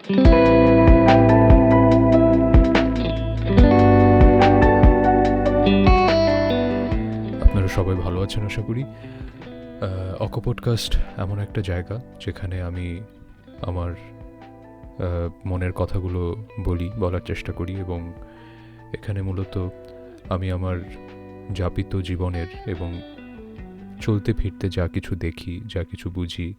আপনারা সবাই ভালো আছেন আশা করি। অকো পডকাস্ট এমন একটা জায়গা যেখানে আমি আমার মনের কথাগুলো বলি, বলার চেষ্টা করি এবং এখানে মূলত আমি আমার যাপিত জীবনের এবং চলতে ফিরতে যা কিছু দেখি, যা কিছু বুঝি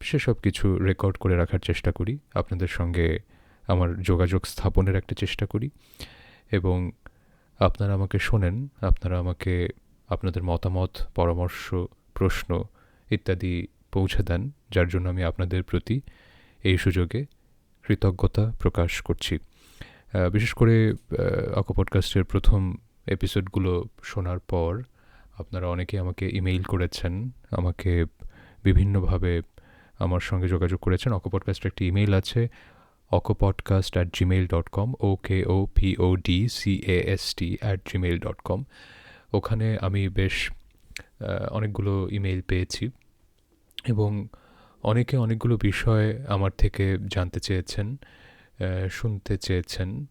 সেসব কিছু রেকর্ড করে রাখার চেষ্টা করি। আপনাদের সঙ্গে আমার যোগাযোগ স্থাপনের একটা চেষ্টা করি এবং আপনারা আমাকে শোনেন, আপনারা আমাকে আপনাদের মতামত, পরামর্শ, প্রশ্ন ইত্যাদি পৌঁছে দেন, যার জন্য আমি আপনাদের প্রতি এই সুযোগে কৃতজ্ঞতা প্রকাশ করছি। বিশেষ করে অকো পডকাস্টের প্রথম এপিসোডগুলো শোনার পর আপনারা অনেকে আমাকে ইমেইল করেছেন, আমাকে বিভিন্নভাবে আমার সঙ্গে যোগাযোগ করেছেন অকো পডকাস্টের একটি ইমেইল আছে Oko podcast at Gmail dot com O K O P O D C A S T at Gmail dot com ওখানে আমি বেশ অনেকগুলো ইমেইল পেয়েছি এবং অনেকে অনেকগুলো বিষয় আমার থেকে জানতে চেয়েছেন শুনতে চেয়েছেন।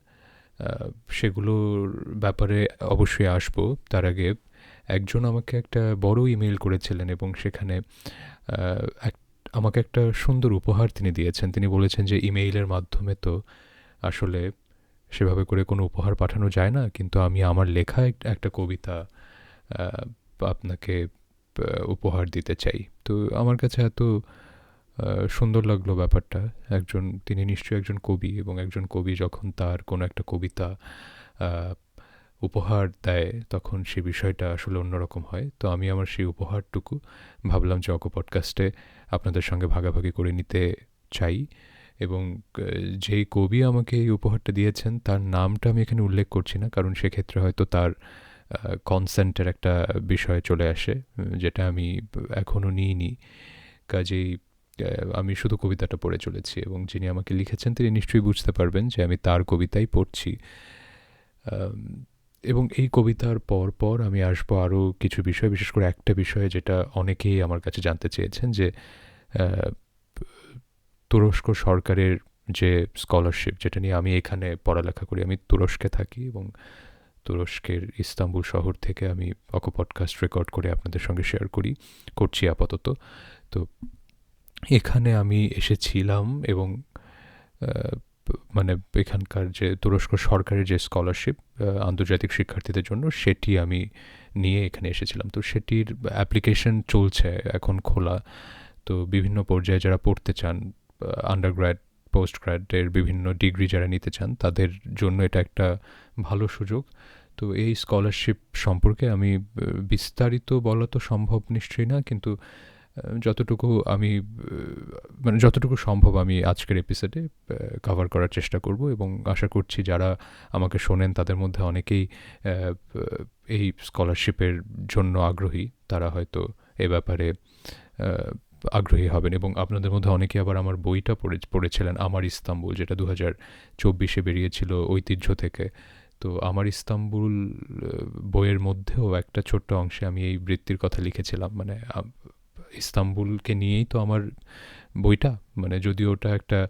সেগুলোর ব্যাপারে অবশ্যই আসব। তার আগে একজন আমাকে একটা বড় ইমেইল করেছিলেন এবং সেখানে এক- আমাকে একটা সুন্দর উপহার তিনি দিয়েছেন। তিনি বলেছেন যে ইমেইলের মাধ্যমে তো আসলে সেভাবে করে কোনো উপহার পাঠানো যায় না, কিন্তু আমি আমার লেখা একটা কবিতা আপনাকে উপহার দিতে চাই। তো আমার কাছে এত সুন্দর লাগল ব্যাপারটা। একজন, তিনি নিশ্চয়ই একজন কবি এবং একজন কবি যখন তার কোনো একটা কবিতা উপহার দেয়, তখন সে বিষয়টা আসলে অন্যরকম হয়। তো আমি আমার সেই উপহারটুকু ভাবলাম যে অকো পডকাস্টে আপনাদের সঙ্গে ভাগাভাগি করে নিতে চাই এবং যেই কবি আমাকে এই উপহারটা দিয়েছেন, তার নামটা আমি এখানে উল্লেখ করছি না, কারণ সেক্ষেত্রে হয়তো তার কনসেন্টের একটা বিষয় চলে আসে, যেটা আমি এখনও নিইনি। কাজেই আমি শুধু কবিতাটা পড়ে চলেছি এবং যিনি আমাকে লিখেছেন তিনি নিশ্চয়ই বুঝতে পারবেন যে আমি তার কবিতাই পড়ছি। এবং এই কবিতার পর পর আমি আসব আরও কিছু বিষয়, বিশেষ করে একটা বিষয় যেটা অনেকেই আমার কাছে জানতে চেয়েছেন যে তুরস্ক সরকারের যে স্কলারশিপ যেটা নিয়ে আমি এখানে পড়ালেখা করি, আমি তুরস্কে থাকি এবং তুরস্কের ইস্তাম্বুল শহর থেকে আমি অকো পডকাস্ট রেকর্ড করে আপনাদের সঙ্গে শেয়ার করি, করছি আপাতত। তো এখানে আমি এসেছিলাম এবং মানে এখানকার যে তুরস্ক সরকারের যে স্কলারশিপ আন্তর্জাতিক শিক্ষার্থীদের জন্য সেটি আমি নিয়ে এখানে এসেছিলাম। তো সেটির অ্যাপ্লিকেশন চলছে এখন খোলা। তো বিভিন্ন পর্যায়ে যারা পড়তে চান আন্ডারগ্র্যাড পোস্ট গ্র্যাডের বিভিন্ন ডিগ্রি যারা নিতে চান, তাদের জন্য এটা একটা ভালো সুযোগ। তো এই স্কলারশিপ সম্পর্কে আমি বিস্তারিত বলা তো সম্ভব নিশ্চয়ই না, কিন্তু যতটুকু আমি মানে যতটুকু সম্ভব আমি আজকের এপিসোডে কভার করার চেষ্টা করব এবং আশা করছি যারা আমাকে শোনেন তাদের মধ্যে অনেকেই এই স্কলারশিপের জন্য আগ্রহী। তারা হয়তো এ ব্যাপারে আগ্রহী হবেন এবং আপনাদের মধ্যে অনেকে আবার আমার বইটা পড়ে, পড়েছিলেন, আমার ইস্তাম্বুল, যেটা দু হাজার চব্বিশে বেরিয়েছিল ঐতিহ্য থেকে। তো আমার ইস্তাম্বুল বইয়ের মধ্যেও একটা ছোট্ট অংশে আমি এই বৃত্তির কথা লিখেছিলাম মানে ইস্তাম্বুল-কে নিয়েই তো আমার বইটা। মানে যদিও ওটা একটা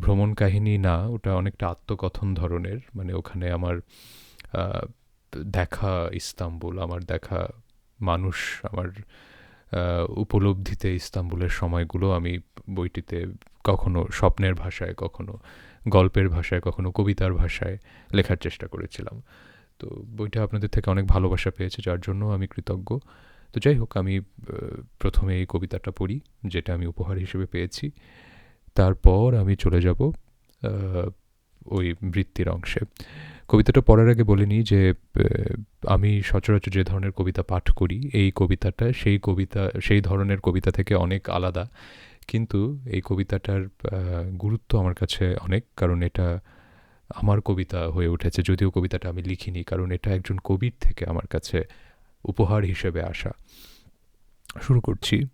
ভ্রমণ কাহিনী না, ওটা অনেকটা আত্মকথন ধরনের মানে ওখানে আমার দেখা ইস্তাম্বুল, আমার দেখা মানুষ, আমার উপলব্ধিতে ইস্তাম্বুলের সময়গুলো আমি বইটিতে কখনো স্বপ্নের ভাষায়, কখনো গল্পের ভাষায়, কখনো কবিতার ভাষায় লেখার চেষ্টা করেছিলাম। তো বইটা আপনাদের থেকে অনেক ভালোবাসা পেয়েছে, যার জন্য আমি কৃতজ্ঞ। তো যাই হোক, আমি প্রথমে এই কবিতাটা পড়ি, যেটা আমি উপহার হিসেবে পেয়েছি। তারপর আমি চলে যাব ওই বৃত্তির অংশে। কবিতাটা পড়ার আগে বলে নিই যে আমি সচরাচর যে ধরনের কবিতা পাঠ করি, এই কবিতাটা, সেই কবিতা, সেই ধরনের কবিতা থেকে অনেক আলাদা। কিন্তু এই কবিতাটার গুরুত্ব আমার কাছে অনেক, কারণ এটা আমার কবিতা হয়ে উঠেছে। যদিও কবিতাটা আমি লিখিনি, কারণ এটা একজন কবির থেকে আমার কাছে উপহার হিসেবে আসা। শুরু করছি।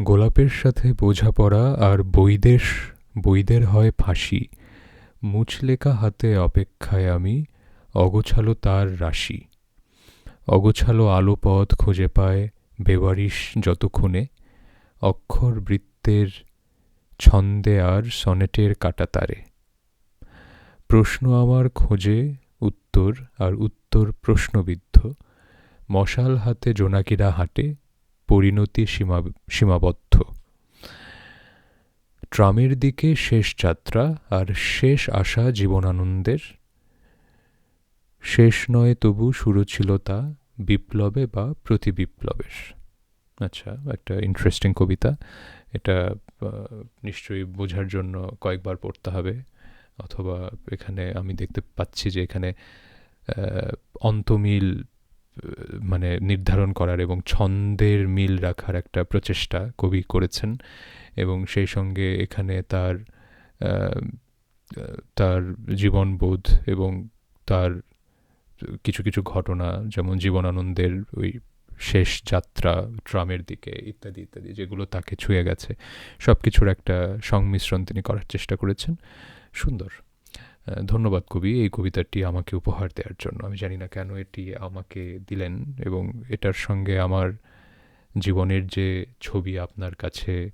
গোলাপের সাথে বোঝাপড়া আর বৈদেশ, বৈদের হয় ফাঁসি। মুচলেকা হাতে অপেক্ষায় আমি, অগোছালো তার রাশি। অগোছালো আলো পথ খুঁজে পায় বেওয়ারিশ যতক্ষণে, অক্ষর বৃত্তের ছন্দে আর সনেটের কাটাতারে প্রশ্ন আমার খোঁজে, উত্তর আর উত্তর প্রশ্নবিদ্ধ। মশাল হাতে জোনাকিরা হাঁটে, পরিণতি সীমা, সীমাবদ্ধ। ট্রামের দিকে শেষ যাত্রা আর শেষ আশা জীবনানন্দের। শেষ নয় তবু শুরু ছিল তা বিপ্লবে বা প্রতি বিপ্লবের আচ্ছা একটা ইন্টারেস্টিং কবিতা। এটা নিশ্চয়ই বোঝার জন্য কয়েকবার পড়তে হবে, অথবা এখানে আমি দেখতে পাচ্ছি যে এখানে অন্তমিল মানে নির্ধারণ করার এবং ছন্দের মিল রাখার একটা প্রচেষ্টা কবি করেছেন এবং সেই সঙ্গে এখানে তার তার জীবনবোধ এবং তার কিছু কিছু ঘটনা যেমন জীবনানন্দের ওই শেষ যাত্রা, ট্রামের দিকে ইত্যাদি ইত্যাদি যেগুলো তাকে ছুঁয়ে গেছে সব কিছুর একটা সংমিশ্রণ তিনি করার চেষ্টা করেছেন। সুন্দর। ধন্যবাদ কবি এই কবিতাটি আমাকে উপহার দেওয়ার জন্য। আমি জানি না কেন এটি আমাকে দিলেন এবং এটার সঙ্গে আমার জীবনের যে ছবি আপনার কাছে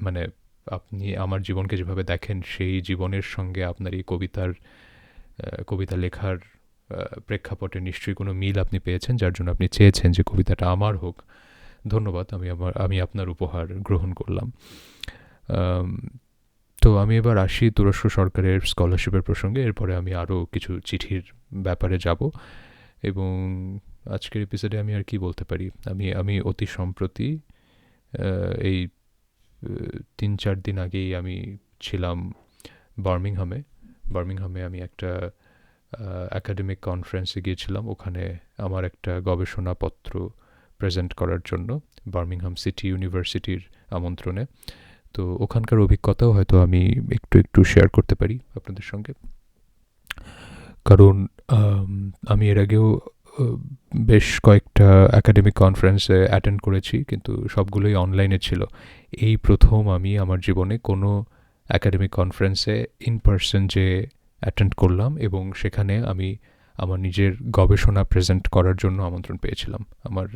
মানে আপনি আমার জীবনকে যেভাবে দেখেন, সেই জীবনের সঙ্গে আপনার এই কবিতার কবিতা লেখার প্রেক্ষাপটে নিশ্চয়ই কোনো মিল আপনি পেয়েছেন, যার জন্য আপনি চেয়েছেন যে কবিতাটা আমার হোক। ধন্যবাদ, আমি আমার, আমি আপনার উপহার গ্রহণ করলাম। তো আমি এবার আসি তুরস্ক সরকারের স্কলারশিপের প্রসঙ্গে। এরপরে আমি আরও কিছু চিঠির ব্যাপারে যাব এবং আজকের এপিসোডে আমি আর কি বলতে পারি? আমি আমি অতি সম্প্রতি এই তিন চার দিন আগেই আমি ছিলাম বার্মিংহামে। বার্মিংহামে আমি একটা একাডেমিক কনফারেন্সে গিয়েছিলাম। ওখানে আমার একটা গবেষণাপত্র প্রেজেন্ট করার জন্য বার্মিংহাম সিটি ইউনিভার্সিটির আমন্ত্রণে। তো ওখানকার অভিজ্ঞতাও হয়তো আমি একটু একটু শেয়ার করতে পারি আপনাদের সঙ্গে। কারণ, আমি এর আগেও বেশ কয়েকটা একাডেমিক কনফারেন্সে অ্যাটেন্ড করেছি, কিন্তু সবগুলোই অনলাইনে ছিল। এই প্রথম আমি আমার জীবনে কোনো একাডেমিক কনফারেন্সে ইন পার্সন যে অ্যাটেন্ড করলাম এবং সেখানে আমি আমার নিজের গবেষণা প্রেজেন্ট করার জন্য আমন্ত্রণ পেয়েছিলাম। আমার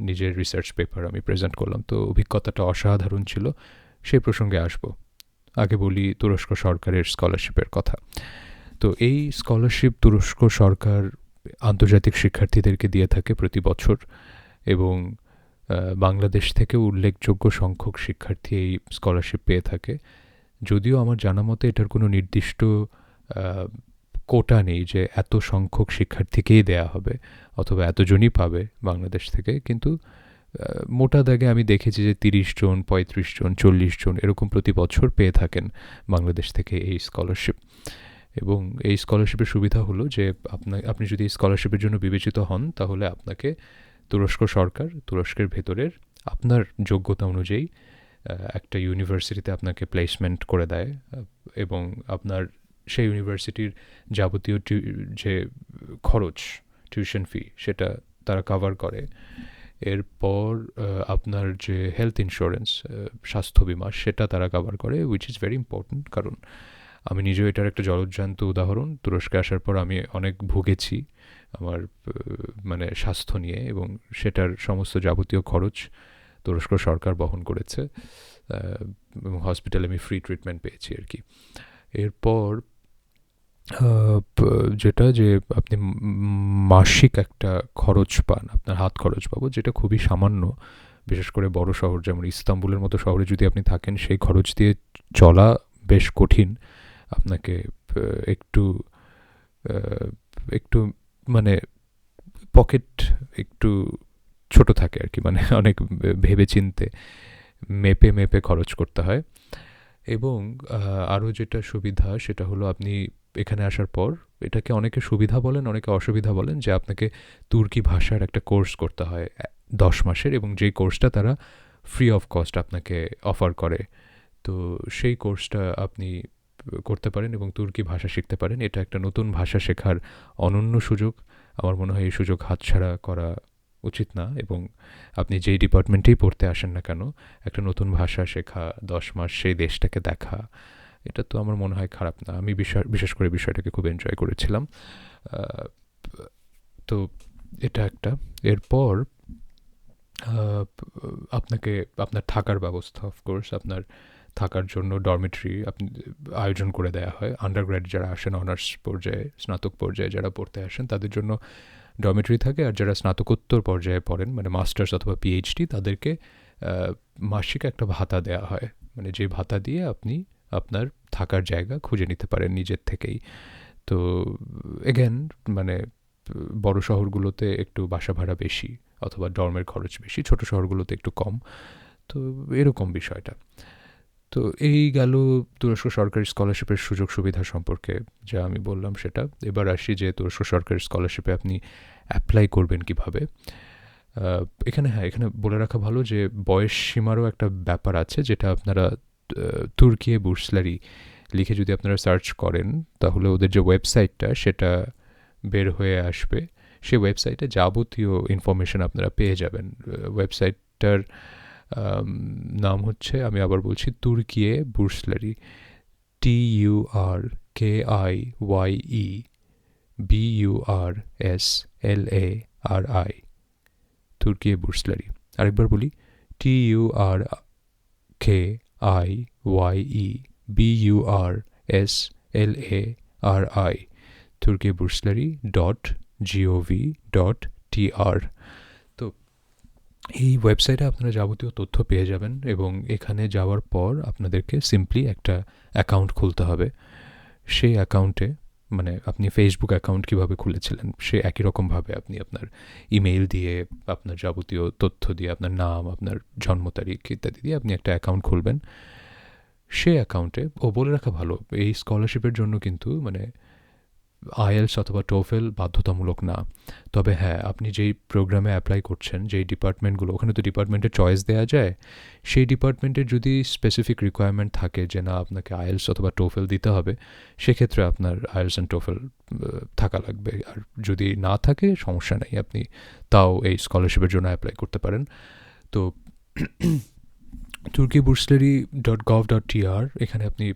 নিজের রিসার্চ পেপার আমি প্রেজেন্ট করলাম। তো অভিজ্ঞতাটা অসাধারণ ছিল। সেই প্রসঙ্গে আসব। আগে বলি তুরস্ক সরকারের স্কলারশিপের কথা। তো এই স্কলারশিপ তুরস্ক সরকার আন্তর্জাতিক শিক্ষার্থীদেরকে দিয়ে থাকে প্রতি বছর এবং বাংলাদেশ থেকে উল্লেখযোগ্য সংখ্যক শিক্ষার্থী এই স্কলারশিপ পেয়ে থাকে। যদিও আমার জানা মতে এটার কোনো নির্দিষ্ট কোটা নেই যে এত সংখ্যক শিক্ষার্থীকেই দেয়া হবে অথবা এতজনই পাবে বাংলাদেশ থেকে। কিন্তু মোটা দাগে আমি দেখেছি যে তিরিশ জন, পঁয়ত্রিশ জন, চল্লিশ জন এরকম প্রতি বছর পেয়ে থাকেন বাংলাদেশ থেকে এই স্কলারশিপ এবং এই স্কলারশিপের সুবিধা হলো যে আপনার আপনি যদি স্কলারশিপের জন্য বিবেচিত হন, তাহলে আপনাকে তুরস্ক সরকার, তুরস্কের ভেতরের আপনার যোগ্যতা অনুযায়ী একটা ইউনিভার্সিটিতে আপনাকে প্লেসমেন্ট করে দেয় এবং আপনার সেই ইউনিভার্সিটির যাবতীয় যে খরচ টিউশন ফি সেটা তারা কভার করে। এরপর আপনার যে হেলথ ইন্স্যুরেন্স স্বাস্থ্য বিমা, সেটা তারা কভার করে উইচ ইজ ভেরি ইম্পর্ট্যান্ট কারণ আমি নিজেও এটার একটা জলজ্জান্ত উদাহরণ। তুরস্কে আসার পর আমি অনেক ভুগেছি আমার মানে স্বাস্থ্য নিয়ে এবং সেটার সমস্ত যাবতীয় খরচ তুরস্ক সরকার বহন করেছে এবং হসপিটালে আমি ফ্রি ট্রিটমেন্ট পেয়েছি আর কি। এরপর যেটা যে আপনি মাসিক একটা খরচ পান, আপনার হাত খরচ পাবো যেটা খুবই সামান্য। বিশেষ করে বড় শহর, যেমন ইস্তাম্বুলের মতো শহরে যদি আপনি থাকেন, সেই খরচ দিয়ে চলা বেশ কঠিন। আপনাকে একটু একটু মানে পকেট একটু ছোট থাকে আর কি মানে অনেক ভেবে চিনতে মেপে মেপে খরচ করতে হয়। এবং আরও যেটা সুবিধা, সেটা হলো আপনি এখানে আসার পর এটাকে অনেকে সুবিধা বলেন, অনেকে অসুবিধা বলেন যে আপনাকে তুর্কি ভাষার একটা কোর্স করতে হয় দশ মাসের এবং যেই কোর্সটা তারা ফ্রি অফ কস্ট আপনাকে অফার করে। তো সেই কোর্সটা আপনি করতে পারেন এবং তুর্কি ভাষা শিখতে পারেন। এটা একটা নতুন ভাষা শেখার অনন্য সুযোগ। আমার মনে হয় এই সুযোগ হাতছাড়া করা উচিত না এবং আপনি যেই ডিপার্টমেন্টেই পড়তে আসেন না কেন, একটা নতুন ভাষা শেখা, দশ মাস সেই দেশটাকে দেখা এটা তো আমার মনে হয় খারাপ না। আমি বিষয় বিশেষ করে বিষয়টাকে খুব এনজয় করেছিলাম। তো এটা একটা। এরপর আপনাকে, আপনার থাকার ব্যবস্থা অফকোর্স আপনার থাকার জন্য ডরমেটরি আপনি, আয়োজন করে দেওয়া হয়। আন্ডারগ্র্যাড যারা আসেন অনার্স পর্যায়ে, স্নাতক পর্যায়ে যারা পড়তে আসেন, তাদের জন্য ডরমেটরি থাকে। আর যারা স্নাতকোত্তর পর্যায়ে পড়েন মানে মাস্টার্স অথবা পিএইচডি তাদেরকে মাসিক একটা ভাতা দেওয়া হয়। মানে যে ভাতা দিয়ে আপনি আপনার থাকার জায়গা খুঁজে নিতে পারেন নিজের থেকেই। তো এগেন মানে বড় শহরগুলোতে একটু বাসা ভাড়া বেশি অথবা ডর্মের খরচ বেশি, ছোট শহরগুলোতে একটু কম। তো, এরকম বিষয়টা। তো, এই গেল তুরস্ক সরকারি স্কলারশিপের সুযোগ সুবিধা সম্পর্কে যা আমি বললাম সেটা। এবার আসি যে তুরস্ক সরকারি স্কলারশিপে আপনি অ্যাপ্লাই করবেন কীভাবে। এখানে হ্যাঁ এখানে বলে রাখা ভালো যে বয়স সীমারও একটা ব্যাপার আছে যেটা আপনারা তুর্কিয়ে বুর্সলারি লিখে যদি আপনারা সার্চ করেন, তাহলে ওদের যে ওয়েবসাইটটা সেটা বের হয়ে আসবে। সেই ওয়েবসাইটে যাবতীয় ইনফরমেশন আপনারা পেয়ে যাবেন। ওয়েবসাইটটার নাম হচ্ছে, আমি আবার বলছি, Turkiye Burslari. T U R K I Y E, B U R S L A R I, Turkiye Burslari. আরেকবার বলি, T U R K I Y E B U R S L A R I Turkiye Burslari dot G O V dot T R তো এই ওয়েবসাইটে আপনারা যাবতীয় তথ্য পেয়ে যাবেন এবং এখানে যাওয়ার পর আপনাদেরকে সিম্পলি একটা অ্যাকাউন্ট খুলতে হবে। সেই অ্যাকাউন্টে মানে আপনি ফেসবুক অ্যাকাউন্ট কীভাবে খুলেছিলেন, সে একই রকমভাবে আপনি আপনার ইমেল দিয়ে, আপনার যাবতীয় তথ্য দিয়ে, আপনার নাম, আপনার জন্ম তারিখ ইত্যাদি দিয়ে আপনি একটা অ্যাকাউন্ট খুলবেন। সে অ্যাকাউন্টে ও বলে রাখা ভালো, এই স্কলারশিপের জন্য কিন্তু মানে আইএলস অথবা টোফেল বাধ্যতামূলক না। তবে হ্যাঁ আপনি যেই প্রোগ্রামে অ্যাপ্লাই করছেন, যেই ডিপার্টমেন্টগুলো, ওখানে তো ডিপার্টমেন্টের চয়েস দেওয়া যায়, সেই ডিপার্টমেন্টের যদি স্পেসিফিক রিকোয়ারমেন্ট থাকে যে না, আপনাকে আইএলস অথবা টোফেল দিতে হবে, সেক্ষেত্রে আপনার আইএলস অ্যান্ড টোফেল থাকা লাগবে। আর যদি না থাকে, সমস্যা নেই, আপনি তাও এই স্কলারশিপের জন্য অ্যাপ্লাই করতে পারেন। তো Turkiye Burslari dot gov dot T R এখানে আপনি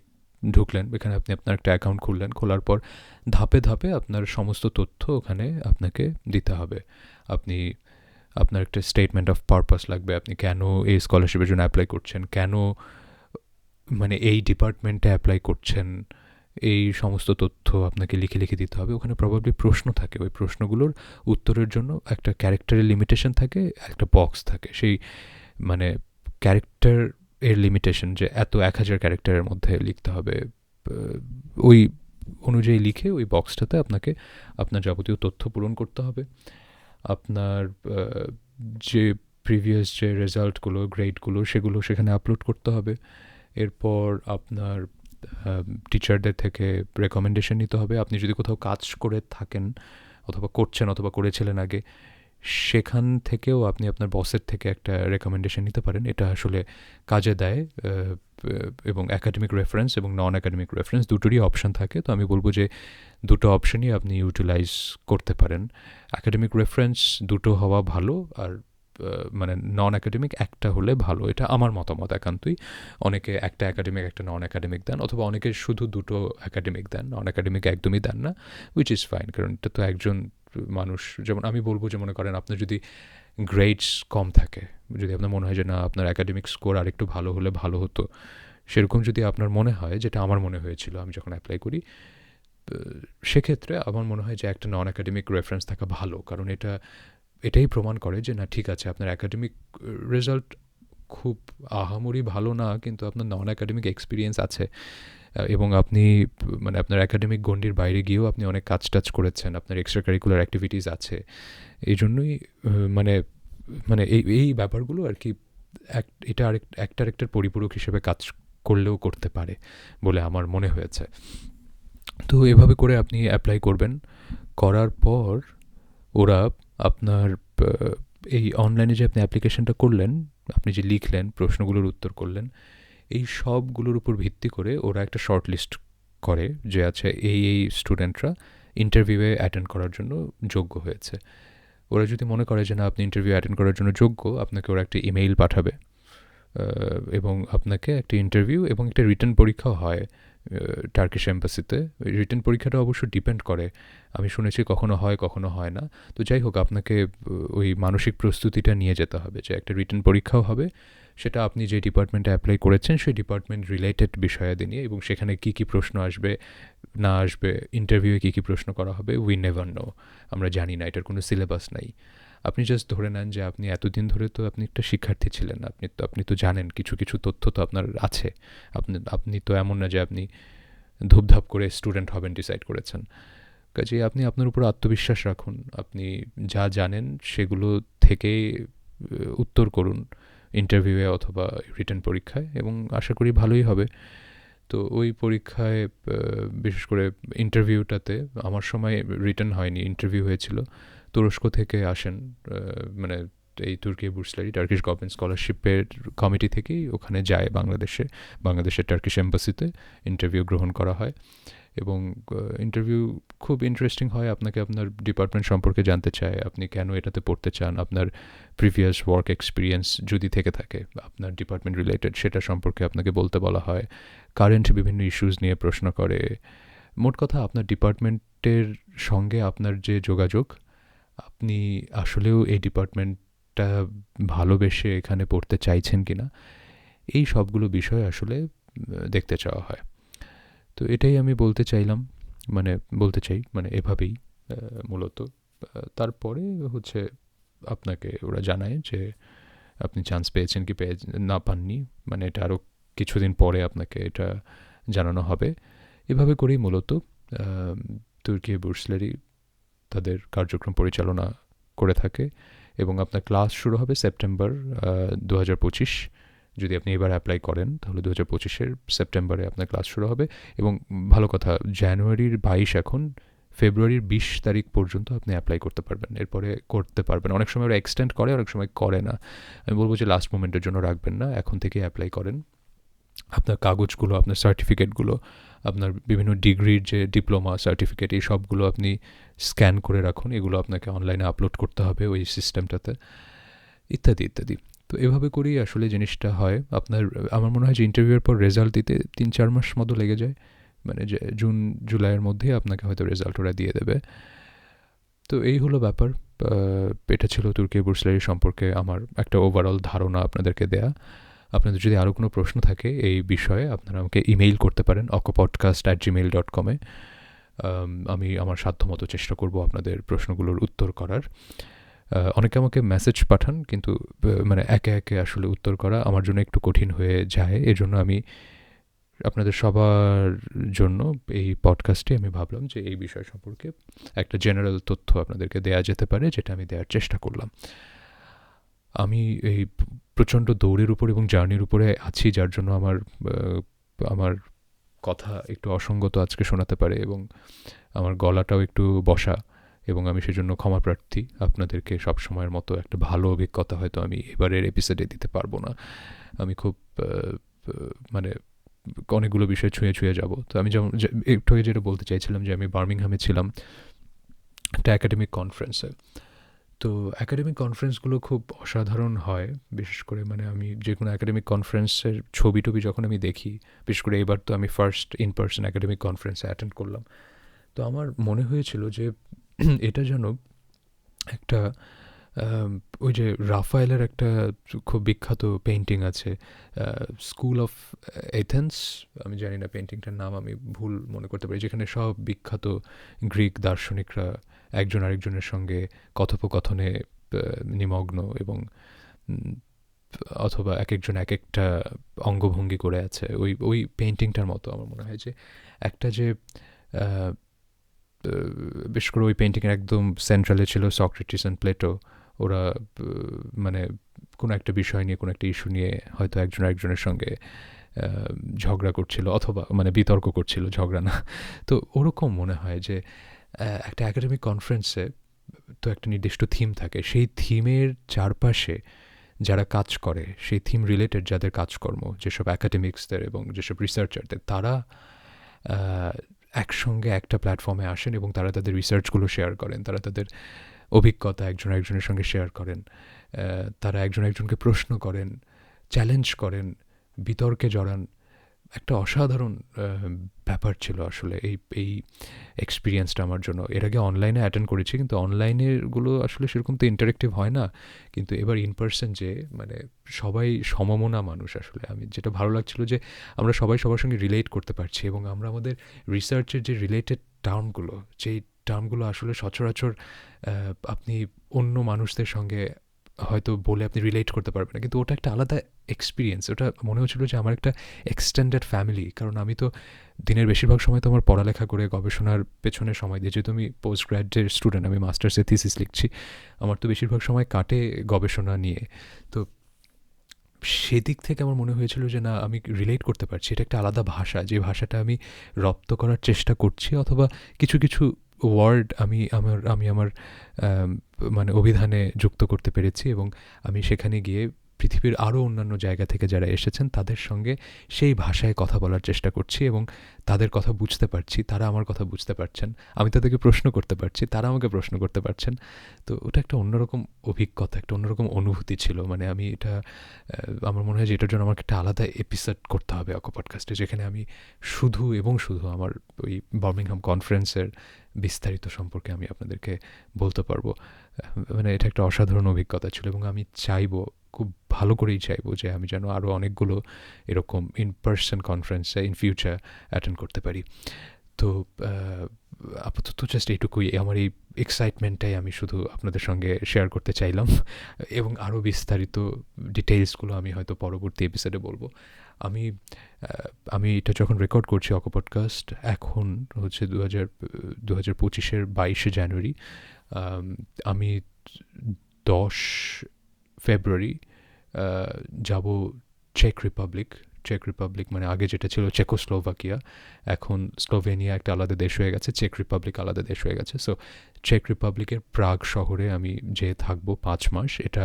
ঢুকলেন, এখানে আপনি আপনার একটা অ্যাকাউন্ট খুললেন, খোলার পর ধাপে ধাপে আপনার সমস্ত তথ্য ওখানে আপনাকে দিতে হবে। আপনি, আপনার একটা স্টেটমেন্ট অফ পারপাস লাগবে, আপনি কেন এই স্কলারশিপের জন্য অ্যাপ্লাই করছেন, কেন মানে এই ডিপার্টমেন্টে অ্যাপ্লাই করছেন, এই সমস্ত তথ্য আপনাকে লিখে লিখে দিতে হবে। ওখানে প্রবাবলি প্রশ্ন থাকে, ওই প্রশ্নগুলোর উত্তরের জন্য একটা ক্যারেক্টারের লিমিটেশন থাকে, একটা বক্স থাকে। সেই মানে ক্যারেক্টার এর লিমিটেশন যে এত এক হাজার ক্যারেক্টারের মধ্যে লিখতে হবে ওই অনুযায়ী লিখে ওই বক্সটাতে আপনাকে আপনার যাবতীয় তথ্য পূরণ করতে হবে। আপনার যে প্রিভিয়াস যে রেজাল্টগুলো গ্রেডগুলো সেগুলো সেখানে আপলোড করতে হবে। এরপর আপনার টিচারদের থেকে রেকমেন্ডেশন নিতে হবে। আপনি যদি কোথাও কাজ করে থাকেন অথবা করছেন অথবা করেছিলেন আগে সেখান থেকেও আপনি আপনার বসের থেকে একটা রেকমেন্ডেশন নিতে পারেন। এটা আসলে কাজে দেয় এবং একাডেমিক রেফারেন্স এবং নন একাডেমিক রেফারেন্স দুটোরই অপশান থাকে। তো আমি বলব যে দুটো অপশানই আপনি ইউটিলাইজ করতে পারেন। একাডেমিক রেফারেন্স দুটো হওয়া ভালো আর মানে নন একাডেমিক একটা হলে ভালো। এটা আমার মতামত একান্তই। অনেকে একটা একাডেমিক একটা নন একাডেমিক দেন অথবা অনেকে শুধু দুটো একাডেমিক দেন। নন একাডেমিক একদমই দেন না উইচ ইজ ফাইন কারণ এটা তো একজন মানুষ, যেমন আমি বলব যে মনে করেন আপনার যদি গ্রেডস কম থাকে, যদি আপনার মনে হয় যে না, আপনার একাডেমিক স্কোর আরেকটু ভালো হলে ভালো হতো, সেরকম যদি আপনার মনে হয়, যেটা আমার মনে হয়েছিল, আমি যখন অ্যাপ্লাই করি সেক্ষেত্রে আমার মনে হয় যে একটা নন একাডেমিক রেফারেন্স থাকা ভালো, কারণ এটা, এটাই প্রমাণ করে যে না, ঠিক আছে, আপনার একাডেমিক রেজাল্ট খুব আহামরি ভালো না, কিন্তু আপনার নন একাডেমিক এক্সপিরিয়েন্স আছে। এবং আপনি মানে আপনার একাডেমিক গণ্ডির বাইরে গিয়েও আপনি অনেক কাজ টাজ করেছেন, আপনার এক্সট্রা কারিকুলার অ্যাক্টিভিটিস আছে। এই জন্যই মানে মানে এই এই ব্যাপারগুলো আর কি এটা আরেক, একটা আরেকটার পরিপূরক হিসেবে কাজ করলেও করতে পারে বলে আমার মনে হয়েছে। তো এভাবে করে আপনি অ্যাপ্লাই করবেন, করার পর ওরা আপনার এই অনলাইনে যে আপনি অ্যাপ্লিকেশনটা করলেন, আপনি যে লিখলেন, প্রশ্নগুলোর উত্তর করলেন এই সবগুলোর উপর ভিত্তি করে ওরা একটা শর্ট লিস্ট করে যে আছে এই এই স্টুডেন্টরা ইন্টারভিউয়ে অ্যাটেন্ড করার জন্য যোগ্য হয়েছে। ওরা যদি মনে করে যে না, আপনি ইন্টারভিউ অ্যাটেন্ড করার জন্য যোগ্য, আপনাকে ওরা একটা ইমেইল পাঠাবে এবং আপনাকে একটা ইন্টারভিউ এবং একটা রিটার্ন পরীক্ষাও হয় টার্কিশ এম্বাসিতে রিটার্ন পরীক্ষাটা অবশ্য ডিপেন্ড করে। আমি শুনেছি কখনো হয় কখনো হয় না। তো যাই হোক, আপনাকে ওই মানসিক প্রস্তুতিটা নিয়ে যেতে হবে যে একটা রিটার্ন পরীক্ষাও হবে সেটা আপনি যে ডিপার্টমেন্টে অ্যাপ্লাই করেছেন, সেই ডিপার্টমেন্ট রিলেটেড বিষয়াদি নিয়ে এবং সেখানে কী কী প্রশ্ন আসবে, না আসবে ইন্টারভিউয়ে কী কী প্রশ্ন করা হবে উই নেভার নো আমরা জানি না, এটার কোনো সিলেবাস নাই। আপনি জাস্ট ধরে নেন যে আপনি এতদিন ধরে তো আপনি একটা শিক্ষার্থী ছিলেন, আপনি তো আপনি তো জানেন, কিছু কিছু তথ্য তো আপনার আছে। আপনি আপনি তো এমন না যে আপনি ধূপধাপ করে স্টুডেন্ট হবেন ডিসাইড করেছেন। কাজে আপনি আপনার উপর আত্মবিশ্বাস রাখুন। আপনি যা জানেন সেগুলো থেকে উত্তর করুন। ইন্টারভিউয়ে অথবা রিটার্ন পরীক্ষায়, এবং আশা করি ভালোই হবে। তো ওই পরীক্ষায় বিশেষ করে ইন্টারভিউটাতে আমার সময় রিটার্ন হয়নি ইন্টারভিউ হয়েছিল। তুরস্ক থেকে আসেন মানে এই তুর্কি বুর্সলারি টার্কিশ গভর্নমেন্ট স্কলারশিপের কমিটি থেকেই ওখানে যায় বাংলাদেশে, বাংলাদেশের টার্কিশ এম্বাসিতে ইন্টারভিউ গ্রহণ করা হয়। এবং ইন্টারভিউ খুব ইন্টারেস্টিং হয়। আপনাকে আপনার ডিপার্টমেন্ট সম্পর্কে জানতে চায়। আপনি কেন এটাতে পড়তে চান? আপনার প্রিভিয়াস ওয়ার্ক এক্সপিরিয়েন্স যদি থেকে থাকে, আপনার ডিপার্টমেন্ট রিলেটেড সেটা সম্পর্কে আপনাকে বলতে বলা হয়। কারেন্ট বিভিন্ন ইস্যুস নিয়ে প্রশ্ন করে। মোট কথা, আপনার ডিপার্টমেন্টের সঙ্গে আপনার যে যোগাযোগ, আপনি আসলেও এই ডিপার্টমেন্টটা ভালোবেসে এখানে পড়তে চাইছেন কি না এই সবগুলো বিষয় আসলে দেখতে চাওয়া হয়। তো এটাই আমি বলতে চাইলাম মানে বলতে চাই মানে এভাবেই মূলত। তারপরে হচ্ছে আপনাকে ওরা জানায় যে আপনি চান্স পেয়েছেন কি পেয়ে, না পাননি মানে এটা আরও কিছুদিন পরে আপনাকে এটা জানানো হবে। এভাবে করেই মূলত তুর্কি বুর্সলারি তাদের কার্যক্রম পরিচালনা করে থাকে এবং আপনার ক্লাস শুরু হবে সেপ্টেম্বর দু হাজার পঁচিশ। যদি আপনি এবার অ্যাপ্লাই করেন, তাহলে দু হাজার পঁচিশের সেপ্টেম্বরে আপনার ক্লাস শুরু হবে এবং ভালো কথা জানুয়ারির বাইশ এখন ফেব্রুয়ারির বিশ তারিখ পর্যন্ত আপনি অ্যাপ্লাই করতে পারবেন। এরপরে করতে পারবেন। অনেক সময় ওরা এক্সটেন্ড করে, অনেক সময় করে না। আমি বলব যে লাস্ট মোমেন্টের জন্য রাখবেন না, এখন থেকে অ্যাপ্লাই করেন। আপনার কাগজগুলো, আপনার সার্টিফিকেটগুলো আপনার বিভিন্ন ডিগ্রির যে ডিপ্লোমা সার্টিফিকেট এই সবগুলো আপনি স্ক্যান করে রাখুন। এগুলো আপনাকে অনলাইনে আপলোড করতে হবে ওই সিস্টেমটাতে ইত্যাদি ইত্যাদি। তো এভাবে করেই আসলে জিনিসটা হয়। আপনার, আমার মনে হয় যে ইন্টারভিউয়ের পর রেজাল্ট দিতে তিন চার মাস মতো লেগে যায়। মানে যে জুন জুলাইয়ের মধ্যেই আপনাকে হয়তো রেজাল্ট ওরা দিয়ে দেবে। তো এই হলো ব্যাপার। এটা ছিল তুর্কি বুর্সলারি সম্পর্কে আমার একটা ওভারঅল ধারণা আপনাদেরকে দেয়া। আপনাদের যদি আরও কোনো প্রশ্ন থাকে এই বিষয়ে, আপনারা আমাকে ইমেইল করতে পারেন অকো পডকাস্ট অ্যাট জিমেইল ডট কমে আমি আমার সাধ্যমতো চেষ্টা করব আপনাদের প্রশ্নগুলোর উত্তর করার। অনেকে আমাকে মেসেজ পাঠান, কিন্তু মানে একে একে আসলে উত্তর করা আমার জন্য একটু কঠিন হয়ে যায়। এজন্য আমি আপনাদের সবার জন্য এই পডকাস্টে আমি ভাবলাম যে এই বিষয় সম্পর্কে একটা জেনারেল তথ্য আপনাদেরকে দেয়া যেতে পারে, যেটা আমি দেওয়ার চেষ্টা করলাম। আমি এই প্রচণ্ড দৌড়ের উপর এবং জার্নির উপরে আছি, যার জন্য আমার আমার কথা একটু অসঙ্গত আজকে শোনাতে পারে এবং আমার গলাটাও একটু বসা। এবং আমি সেজন্য ক্ষমা প্রার্থী। আপনাদেরকে সব সময়ের মতো একটা ভালো অভিজ্ঞতা হয়তো আমি এবারের এপিসোডে দিতে পারব না। আমি খুব মানে অনেকগুলো বিষয় ছুঁয়ে ছুঁয়ে যাব। তো আমি যেমন একটু যেটা বলতে চাইছিলাম যে, আমি বার্মিংহামে ছিলাম একটা একাডেমিক কনফারেন্সে তো একাডেমিক কনফারেন্সগুলো খুব অসাধারণ হয়। বিশেষ করে মানে আমি যে কোনো একাডেমিক কনফারেন্সের ছবি টবি যখন আমি দেখি, বিশেষ করে এবার তো আমি ফার্স্ট ইন পার্সন একাডেমিক কনফারেন্সে অ্যাটেন্ড করলাম। তো আমার মনে হয়েছিল যে এটা যেন একটা ওই যে রাফায়েলের একটা খুব বিখ্যাত পেন্টিং আছে স্কুল অফ এথেন্স আমি জানি না পেন্টিংটার নাম, আমি ভুল মনে করতে পারি, যেখানে সব বিখ্যাত গ্রিক দার্শনিকরা একজন আরেকজনের সঙ্গে কথোপকথনে নিমগ্ন এবং অথবা এক একজন এক একটা অঙ্গভঙ্গি করে আছে। ওই ওই পেন্টিংটার মতো আমার মনে হয় যে একটা যে বিশেষ করে ওই পেন্টিংয়ের একদম সেন্ট্রালে ছিল সক্রেটিস অ্যান্ড প্লেটো ওরা মানে কোনো একটা বিষয় নিয়ে, কোনো একটা ইস্যু নিয়ে হয়তো একজন একজনের সঙ্গে ঝগড়া করছিল অথবা মানে বিতর্ক করছিল, ঝগড়া না। তো ওরকম মনে হয় যে একটা একাডেমিক কনফারেন্সে তো একটা নির্দিষ্ট থিম থাকে। সেই থিমের চারপাশে যারা কাজ করে, সেই থিম রিলেটেড যাদের কাজকর্ম, যেসব অ্যাকাডেমিক্সদের এবং যেসব রিসার্চারদের তারা একসঙ্গে একটা প্ল্যাটফর্মে আসেন এবং তারা তাদের রিসার্চগুলো শেয়ার করেন, তারা তাদের অভিজ্ঞতা একজন একজনের সঙ্গে শেয়ার করেন তারা একজন একজনকে প্রশ্ন করেন চ্যালেঞ্জ করেন, বিতর্কে জড়ান। একটা অসাধারণ ব্যাপার ছিল আসলে এই এই এক্সপিরিয়েন্সটা আমার জন্য। এর আগে অনলাইনে অ্যাটেন্ড করেছি, কিন্তু অনলাইনেরগুলো আসলে সেরকম তো ইন্টারেক্টিভ হয় না। কিন্তু এবার ইন পার্সন যে মানে সবাই সমমনা মানুষ আসলে। আমি যেটা ভালো লাগছিল যে, আমরা সবাই সবার সঙ্গে রিলেট করতে পারছি এবং আমরা আমাদের রিসার্চের যে রিলেটেড টার্মগুলো যেই টার্মগুলো আসলে সচরাচর আপনি অন্য মানুষদের সঙ্গে হয়তো বলে আপনি রিলেট করতে পারবেন না। কিন্তু ওটা একটা আলাদা এক্সপিরিয়েন্স ওটা মনে হচ্ছিল যে আমার একটা এক্সটেন্ডেড ফ্যামিলি কারণ আমি তো দিনের বেশিরভাগ সময় তো আমার পড়ালেখা করে গবেষণার পেছনে সময় দিয়ে যেহেতু আমি পোস্ট গ্র্যাজুয়েট স্টুডেন্ট আমি মাস্টার্সে থিসিস লিখছি। আমার তো বেশিরভাগ সময় কাটে গবেষণা নিয়ে। তো সেদিক থেকে আমার মনে হয়েছিল যে না, আমি রিলেট করতে পারছি। এটা একটা আলাদা ভাষা। যে ভাষাটা আমি রপ্ত করার চেষ্টা করছি অথবা কিছু কিছু ওয়ার্ড আমি আমার আমি আমার মানে অভিধানে যুক্ত করতে পেরেছি এবং আমি সেখানে গিয়ে পৃথিবীর আরও অন্যান্য জায়গা থেকে যারা এসেছেন তাদের সঙ্গে সেই ভাষায় কথা বলার চেষ্টা করছি এবং তাদের কথা বুঝতে পারছি, তারা আমার কথা বুঝতে পারছেন, আমি তাদেরকে প্রশ্ন করতে পারছি, তারা আমাকে প্রশ্ন করতে পারছেন। তো ওটা একটা অন্যরকম অভিজ্ঞতা, একটা অন্যরকম অনুভূতি ছিল। মানে আমি এটা আমার মনে হয় যে এটার জন্য আমাকে একটা আলাদা এপিসোড করতে হবে অকো পডকাস্টে যেখানে আমি শুধু এবং শুধু আমার ওই বার্মিংহাম কনফারেন্সের বিস্তারিত সম্পর্কে আমি আপনাদেরকে বলতে পারব। মানে এটা একটা অসাধারণ অভিজ্ঞতা ছিল এবং আমি চাইব, খুব ভালো করেই চাইব যে আমি যেন আরও অনেকগুলো এরকম ইন পার্সন কনফারেন্সে ইন ফিউচার অ্যাটেন্ড করতে পারি। তো আপাতত জাস্ট এইটুকুই। আমার এই এক্সাইটমেন্টটাই আমি শুধু আপনাদের সঙ্গে শেয়ার করতে চাইলাম। এবং আরও বিস্তারিত ডিটেলসগুলো আমি হয়তো পরবর্তী এপিসোডে বলব। আমি আমি এটা যখন রেকর্ড করছি অকো পডকাস্ট এখন হচ্ছে দু হাজার দু হাজার পঁচিশের বাইশে জানুয়ারি, আমি দশ ফেব্রুয়ারি যাব চেক রিপাবলিক চেক রিপাবলিক মানে আগে যেটা ছিল চেকোস্লোভাকিয়া এখন স্লোভেনিয়া একটা আলাদা দেশ হয়ে গেছে চেক রিপাবলিক আলাদা দেশ হয়ে গেছে। সো চেক রিপাবলিকের প্রাগ শহরে আমি যে থাকব পাঁচ মাস। এটা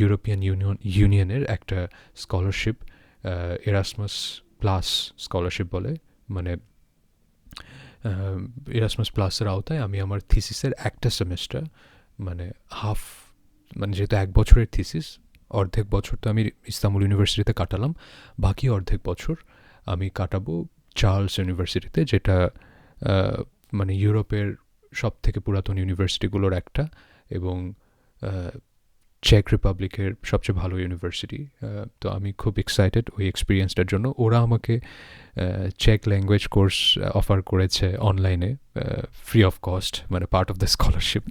ইউরোপিয়ান ইউনিয়ন ইউনিয়নের একটা স্কলারশিপ এরাসমাস প্লাস স্কলারশিপ বলে। মানে এরাসমাস প্লাসের আওতায় আমি আমার থিসিসের একটা সেমেস্টার মানে হাফ মানে যেহেতু এক বছরের থিসিস অর্ধেক বছর তো আমি ইস্তাম্বুল ইউনিভার্সিটিতে কাটালাম, বাকি অর্ধেক বছর আমি কাটাবো চার্লস ইউনিভার্সিটিতে, যেটা মানে ইউরোপের সব থেকে পুরাতন ইউনিভার্সিটিগুলোর একটা এবং চেক রিপাবলিকের সবচেয়ে ভালো ইউনিভার্সিটি তো আমি খুব এক্সাইটেড ওই এক্সপিরিয়েন্সটার জন্য। ওরা আমাকে চেক ল্যাঙ্গুয়েজ কোর্স অফার করেছে অনলাইনে ফ্রি অফ কস্ট মানে পার্ট অফ দ্য স্কলারশিপ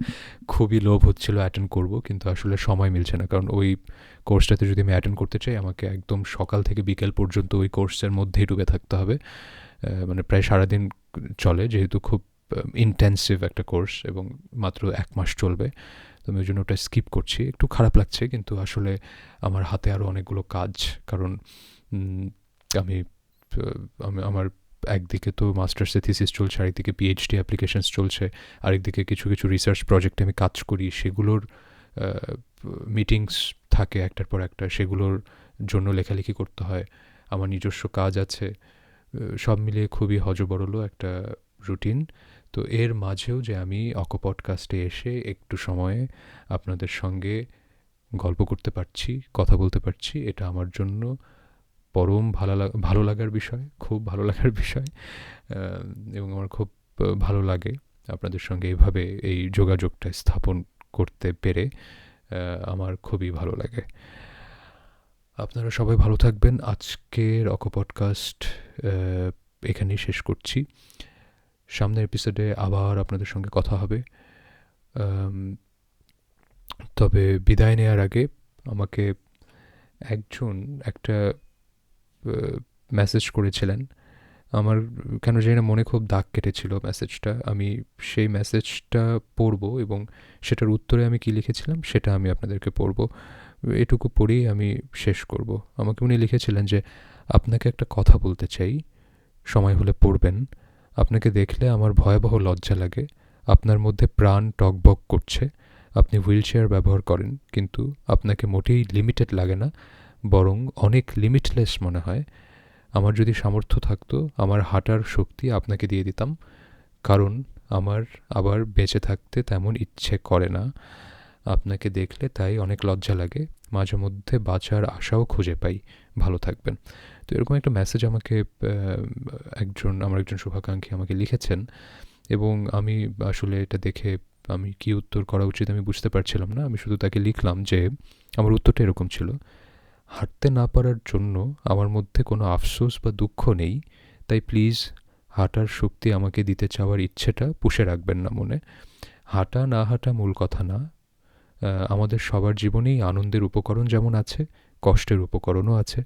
খুবই লোভ হচ্ছিল অ্যাটেন্ড করব, কিন্তু আসলে সময় মিলছে না। কারণ ওই কোর্সটাতে যদি আমি অ্যাটেন্ড করতে চাই, আমাকে একদম সকাল থেকে বিকেল পর্যন্ত ওই কোর্সের মধ্যেই ডুবে থাকতে হবে। মানে প্রায় সারাদিন চলে, যেহেতু খুব ইন্টেন্সিভ একটা কোর্স এবং মাত্র এক মাস চলবে। আমি ওই জন্য ওটা স্কিপ করছি। একটু খারাপ লাগছে, কিন্তু আসলে আমার হাতে আরও অনেকগুলো কাজ, কারণ আমি আমি, আমার একদিকে তো মাস্টার্সে থিসিস চলছে, আরেকদিকে পিএইচডি অ্যাপ্লিকেশনস চলছে, আরেকদিকে কিছু কিছু রিসার্চ প্রজেক্টে আমি কাজ করি। সেগুলোর মিটিংস থাকে একটার পর একটা, সেগুলোর জন্য লেখালেখি করতে হয়। আমার নিজস্ব কাজ আছে। সব মিলিয়ে খুবই হজবরল একটা রুটিন তো এর মাঝেও যে আমি অকো পডকাস্টে এসে একটু সময়ে আপনাদের সঙ্গে গল্প করতে পারছি, কথা বলতে পারছি, এটা আমার জন্য পরম ভালো ভালো লাগার বিষয়, খুব ভালো লাগার বিষয় এবং আমার খুব ভালো লাগে আপনাদের সঙ্গে এইভাবে এই যোগাযোগটা স্থাপন করতে পেরে আমার খুবই ভালো লাগে। আপনারা সবাই ভালো থাকবেন। আজকের অকো পডকাস্ট এখানেই শেষ করছি। সামনের এপিসোডে আবার আপনাদের সঙ্গে কথা হবে। তবে বিদায় নেওয়ার আগে আমাকে একজন, একটা মেসেজ করেছিলেন। আমার কেন জানি না মনে খুব দাগ কেটেছিল মেসেজটা আমি সেই মেসেজটা পড়ব এবং সেটার উত্তরে আমি কি লিখেছিলাম, সেটা আমি আপনাদেরকে পড়ব। এটুকু পড়েই আমি শেষ করব। আমাকে উনি লিখেছিলেন যে, আপনাকে একটা কথা বলতে চাই। সময় হলে পড়বেন। আপনাকে দেখলে আমার ভয়াবহ লজ্জা লাগে। আপনার মধ্যে প্রাণ টকবক করছে। আপনি হুইল চেয়ার ব্যবহার করেন, কিন্তু আপনাকে মোটেই লিমিটেড লাগে না, বরং অনেক লিমিটলেস মনে হয়। আমার যদি সামর্থ্য থাকতো, আমার হাঁটার শক্তি আপনাকে দিয়ে দিতাম, কারণ আমার আবার বেঁচে থাকতে তেমন ইচ্ছে করে না। আপনাকে দেখলে তাই অনেক লজ্জা লাগে। মাঝে মধ্যে বাঁচার আশাও খুঁজে পাই। ভালো থাকবেন। তো এরকম একটা মেসেজ আমাকে একজন, আমার একজন শুভাকাঙ্ক্ষী আমাকে লিখেছেন এবং আমি আসলে এটা দেখে আমি কি উত্তর করা উচিত আমি বুঝতে পারছিলাম না। আমি শুধু তাকে লিখলাম যে, আমার উত্তরটা এরকম ছিল, হাঁটতে না পারার জন্য আমার মধ্যে কোনো আফসোস বা দুঃখ নেই, তাই প্লিজ হাঁটার শক্তি আমাকে দিতে চাওয়ার ইচ্ছেটা পুষে রাখবেন না মনে। হাঁটা না হাঁটা মূল কথা না। আমাদের সবার জীবনেই আনন্দের উপকরণ যেমন আছে, কষ্টের উপকরণও আছে।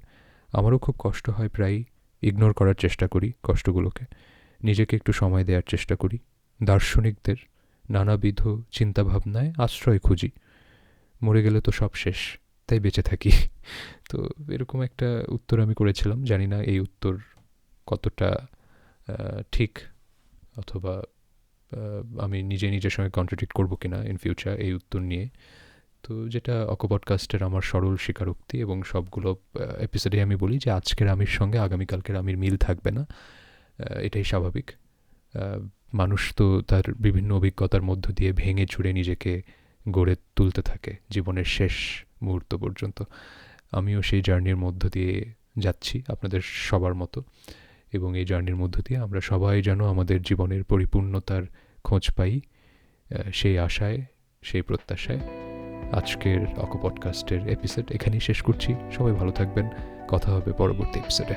আমারও খুব কষ্ট হয় প্রায় ইগনোর করার চেষ্টা করি কষ্টগুলোকে। নিজেকে একটু সময় দেওয়ার চেষ্টা করি। দার্শনিকদের নানাবিধ চিন্তাভাবনায় আশ্রয় খুঁজি। মরে গেলে তো সব শেষ, তাই বেঁচে থাকি। তো এরকম একটা উত্তর আমি করেছিলাম, জানি না এই উত্তর কতটা ঠিক অথবা আমি নিজে নিজের সঙ্গে কন্ট্রাডিক্ট করব কিনা ইন ফিউচার এই উত্তর নিয়ে। তো যেটা অকপডকাস্টের আমার সরল স্বীকারোক্তি এবং সবগুলো এপিসোডে আমি বলি যে আজকের আমির সঙ্গে আগামীকালকের আমির মিল থাকবে না এটাই স্বাভাবিক। মানুষ তো তার বিভিন্ন অভিজ্ঞতার মধ্য দিয়ে ভেঙে চুরে নিজেকে গড়ে তুলতে থাকে জীবনের শেষ মুহূর্ত পর্যন্ত। আমিও সেই জার্নির মধ্য দিয়ে যাচ্ছি আপনাদের সবার মতো এবং এই জার্নির মধ্য দিয়ে আমরা সবাই যেন আমাদের জীবনের পরিপূর্ণতার খোঁজ পাই সেই আশায়, সেই প্রত্যাশায়। আজকের অকো পডকাস্টের এপিসোড এখানেই শেষ করছি। সবাই ভালো থাকবেন। কথা হবে পরবর্তী এপিসোডে